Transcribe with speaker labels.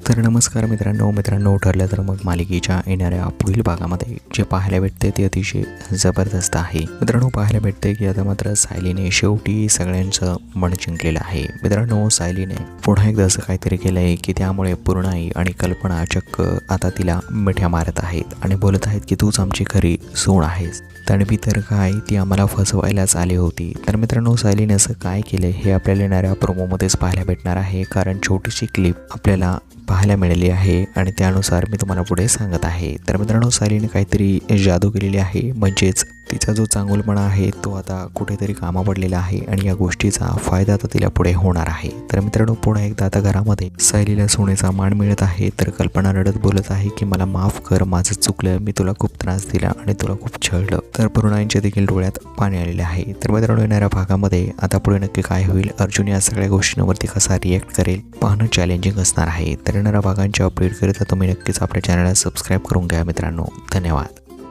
Speaker 1: तर नमस्कार मित्रांनो मित्रांनो ठरलं तर मग मालिकेच्या येणाऱ्या पुढील भागामध्ये जे पाहायला भेटते ते अतिशय जबरदस्त आहे. मित्रांनो पाहायला भेटते की आता मात्र सायलीने शेवटी सगळ्यांचं मन जिंकलेलं आहे. मित्रांनो सायलीने पुन्हा एकदा असं काहीतरी केलंय की त्यामुळे पूर्णाई आणि कल्पना चक्क आता तिला मिठ्या मारत आहेत आणि बोलत आहेत की तूच आमची खरी सून आहेस. तणबी तर काय ती आम्हाला फसवायलाच आली होती. तर मित्रांनो सायलीने असं काय केलं हे आपल्याला येणाऱ्या प्रोमोमध्येच पाहायला भेटणार आहे. कारण छोटीशी क्लिप आपल्याला पाहायला मिळाली आहे आणि त्यानुसार मी तुम्हाला पुढे सांगत आहे. तर मित्रांनो सायलीने काहीतरी जादू केलेली आहे म्हणजेच तिचा जो चांगुलपणा आहे तो आता कुठेतरी कामा पडलेला आहे आणि या गोष्टीचा फायदा आता तिला पुढे होणार आहे. तर मित्रांनो पुन्हा एकदा आता घरामध्ये सायलीला सोन्याचा मान मिळत आहे तर कल्पना रडत बोलत आहे की मला माफ कर माझं चुकलं मी तुला खूप त्रास दिला आणि तुला खूप छळलं. तर पूर्णाईंच्या देखील डोळ्यात पाणी आलेले आहे. तर मित्रांनो येणाऱ्या भागामध्ये आता पुढे नक्की काय होईल अर्जुन या सगळ्या गोष्टींवरती कसा रिॲक्ट करेल पाहणं चॅलेंजिंग असणार आहे. तर येणाऱ्या भागांच्या अपडेट करिता तुम्ही नक्कीच आपल्या चॅनलला सबस्क्राईब करून घ्या मित्रांनो. धन्यवाद.